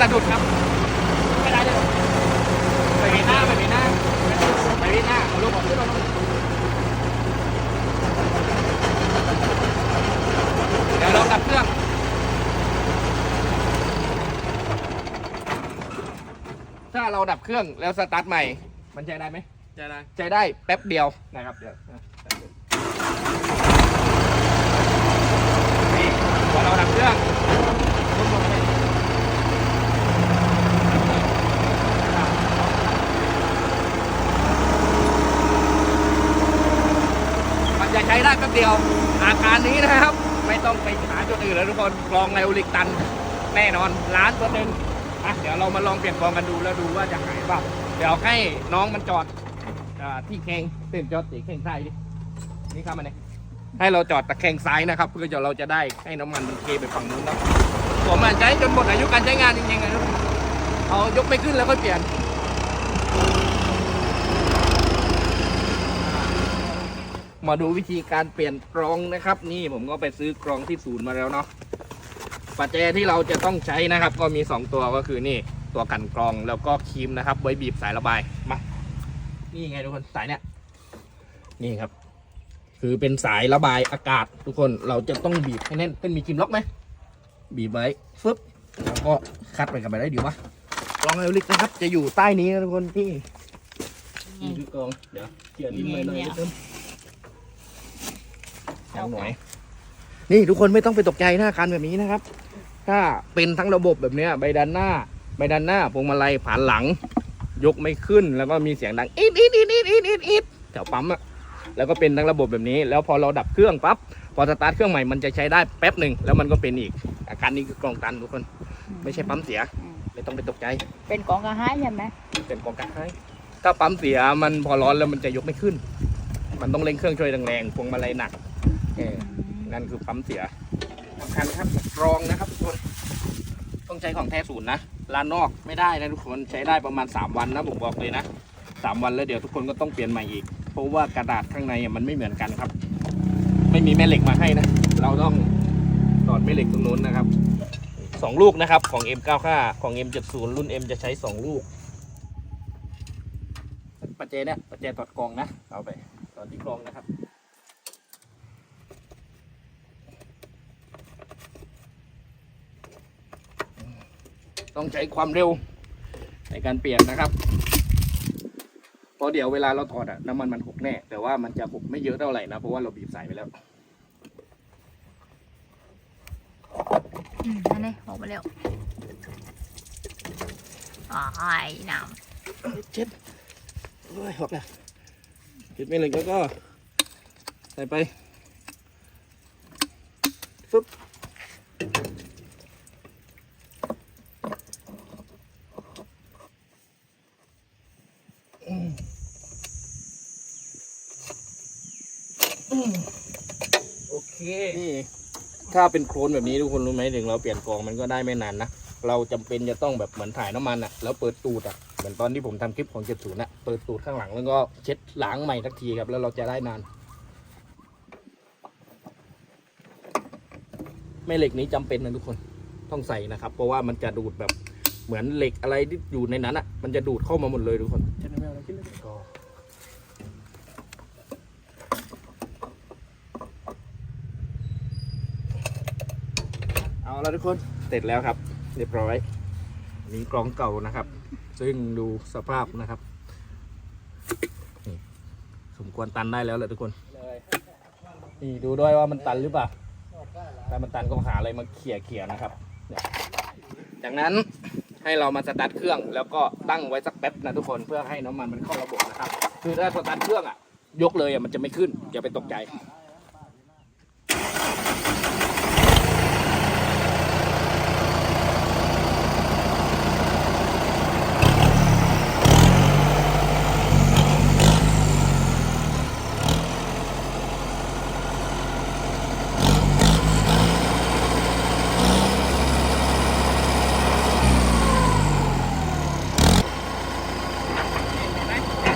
สะดุดครับ ไม่ได้เลยไปเห็นหน้าไปเห็นหน้าไปเห็นหน้าเอาลูกออกขึ้นมาเดี๋ยวเราดับเครื่องถ้าเราดับเครื่องแล้วสตาร์ทใหม่ มันใช้ได้ไหมจะได้ใช้ได้แป๊บเดียวนะครับเดี๋ยวนี่พอเราดับเครื่องลดลงไปมันจะใช้ได้แป๊บ เดียว อาการนี้นะครับ ไม่ต้องไปหาจุดอื่นแล้วทุกคนกรองไลโอลิกตัน แน่นอนล้านเปอร์เซ็นต์อะเดี๋ยวเรามาลองเปลี่ยนกรองกันดูแล้วดูว่าจะหายเปล่าเดี๋ยวให้น้องมันจอดที่แข่งเส้นจอดตีแข่งซ้ายดินี่ครับมันเนี่ยให้เราจอดตะแคงซ้ายนะครับ เพื่อจะเราจะได้ให้น้ำมันมันเทไปฝั่งนู้นแล้วผมอะใช้จนหมดอายุการใช้งานจริงๆนะทุกคนเอายกไม่ขึ้นแล้วก็เปลี่ยน มาดูวิธีการเปลี่ยนกรองนะครับ นี่ผมก็ไปซื้อกรองที่ศูนย์มาแล้วเนาะปัจจัยที่เราจะต้องใช้นะครับ ก็มี 2 ตัวก็คือนี่ตัวกันกรองแล้วก็ครีมนะครับ ไว้บีบสายระบายมานี่ไงทุกคนสายเนี่ยนี่ครับ คือเป็นสายระบายอากาศ ทุกคนเราจะต้องบีบให้แน่นเป็นมีครีมล็อกไหมบีบไว้ฟึบแล้วก็คัดไปกันไปได้ดีวะกรองไอโอลิกนะครับ จะอยู่ใต้นี้นะทุกคนนี่นี่คือกรองเดี๋ยวเกี่ยวนิ้วเลยหน่อยนิด นึงเอาหน่อยนี่ทุกคนไม่ต้องไปตกใจถ้าอาการแบบนี้นะครับ ถ้าเป็นทั้งระบบแบบเนี้ยใบด้านหน้า ใบด้านหน้าพวงมาลัยผ่านหลัง ยกไม่ขึ้นแล้วก็มีเสียงดังอีดอีดอีดอีดอีดอีดอีดแถวปั๊มอะแล้วก็เป็นทั้งระบบแบบนี้ แล้วพอเราดับเครื่องปั๊บพอสตาร์ทเครื่องใหม่มันจะใช้ได้แป๊บหนึ่งแล้วมันก็เป็นอีก อาการนี้คือกรองตันทุกคน ไม่ใช่ปั๊มเสียอืมไม่ต้องไปตกใจ เป็นของกระห้ายใช่ไหมเป็นกรองการให้ถ้าปั๊มเสียมันพอร้อนแล้วมันจะยกไม่ขึ้น มันต้องเร่งเครื่องช่วยแรงๆพวงมาลัยหนัก เออนั่นคือปั๊มเสียสำคัญครับกรองนะครับทุกคน ต้องใช้ของแท้ศูนย์นะร้านนอกไม่ได้นะทุกคนใช้ได้ประมาณ 3 วันนะผมบอกเลยนะสามวันแล้วเดี๋ยวทุกคนก็ต้องเปลี่ยนใหม่อีก เพราะว่ากระดาษข้างในอะมันไม่เหมือนกันครับ ไม่มีแม่เหล็กมาให้นะ เราต้องตอดแม่เหล็กตรงนู้นนะครับสองลูกนะครับของ M95 ของ M70 รุ่น M จะใช้สองลูกปัจเจเนี่ยปัจเจตอดกรองนะเอาไปตอดที่กรองนะครับ ต้องใช้ความเร็วในการเปลี่ยนนะครับ เพราะเดี๋ยวเวลาเราถอดอะน้ำมันมันหกแน่ แต่ว่ามันจะหกไม่เยอะเท่าไหร่นะ เพราะว่าเราบีบใส่ไปแล้วอืมอันนี้ออกมาแล้วอ๋อไอ้น้เจ็ดโอ้ยหกแล้วเจ็ดไม่เลยก็ก็ใส่ไปฟึบอืมอืม โอเคนี่ถ้าเป็นโคลนแบบนี้ทุกคนรู้ไหมถึงเราเปลี่ยนกรองมันก็ได้ไม่นานนะเราจำเป็นจะต้องแบบเหมือนถ่ายน้ำมันอะแล้วเปิดตูดอะเหมือนตอนที่ผมทำคลิปของเจ็ดศูนย์อะเปิดตูดข้างหลังแล้วก็เช็ดล้างใหม่ทักทีครับแล้วเราจะได้นานแม่เหล็กนี้จำเป็นนะทุกคนต้องใส่นะครับ เพราะว่ามันจะดูดแบบเหมือนเหล็กอะไรที่อยู่ในนั้นอะมันจะดูดเข้ามาหมดเลยทุกคนจะไม่ เอาอะไรขึ้นเละทุกคนเสร็จแล้วครับ เรียบร้อยนี้กรองเก่านะครับ ซึ่งดูสภาพนะครับสมควรตันได้แล้วแหละทุกคนนี่ดูด้วยว่ามันตันหรือเปล่าถ้ามันตันก็หาอะไรมาเขี่ยเขี่ยๆนะครับเนี่ยจากนั้นให้เรามาสตาร์ทเครื่องแล้วก็ตั้งไว้สักแป๊บนะทุกคนเพื่อให้น้ำมันมันเข้าระบบนะครับ คือถ้าสตาร์ทเครื่องอะ ยกเลยอะมันจะไม่ขึ้นอย่าไปตกใจ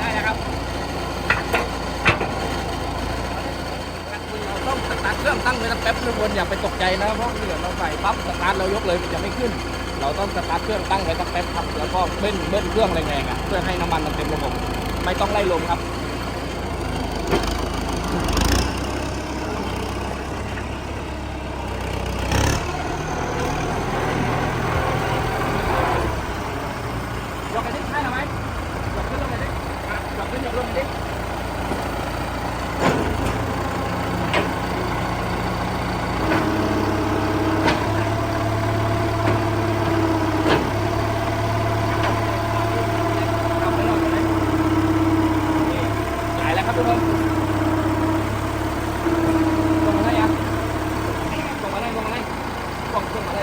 ได้แล้วครับเราต้องสตาร์ ทเครื่องตั้งไว้สักแป๊บนึงวนอย่าไปตกใจนะเพราะเดี๋ยวเราใส่ปั๊บสตาร์ทเรายกเลยมันจะไม่ขึ้น เราต้องสตาร์ทเครื่องตั้งไว้สักแป๊บครับแล้วก็เบิ้ลเบิ้ลเครื่องแรงๆอะเพื่อให้น้ำมันมันเต็มระบบไม่ต้องไล่ลมครับ ยกไปดิใช่หรือไหมยกขึ้นลงไปดิอะยกขึ้นยกลงไปดิเอาไปลงไปเลยนี่จ่ายแล้วครับทุกคนส่งมาได้ยังส่งมาได้ส่งมาได้ส่งส่งมาได้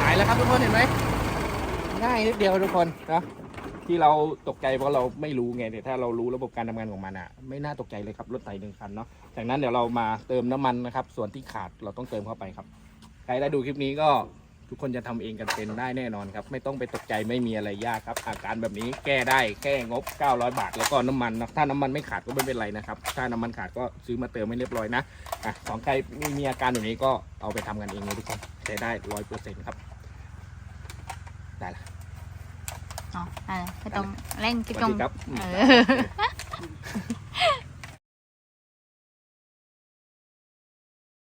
หายแล้วครับทุกคนเห็นไหมง่าย นิดเดียวทุกคนนะที่เราตกใจเพราะเราไม่รู้ไงแต่ถ้าเรารู้ระบบการทำงานของมันอะไม่น่าตกใจเลยครับรถไถหนึ่งคันเนาะจากนั้นเดี๋ยวเรามาเติมน้ำมันนะครับ ส่วนที่ขาดเราต้องเติมเข้าไปครับใครได้ดูคลิปนี้ก็ทุกคนจะทำเองกันเป็นได้แน่นอนครับ ไม่ต้องไปตกใจไม่มีอะไรยากครับ อาการแบบนี้แก้ได้แค่งบ 900 บาท แล้วก็น้ำมันนะถ้าน้ำมันไม่ขาดก็ไม่เป็นไรนะครับ ถ้าน้ำมันขาดก็ซื้อมาเติมให้เรียบร้อยนะอะของใครมีมีอาการแบบนี้ก็เอาไปทำกันเองเลยทุกคนใช้ได้ร้อยเปอร์เซ็นต์ครับได้ละ อ๋ออะไรไม่ต้องเร่งสกิ๊บวัสตรงดีครับเออ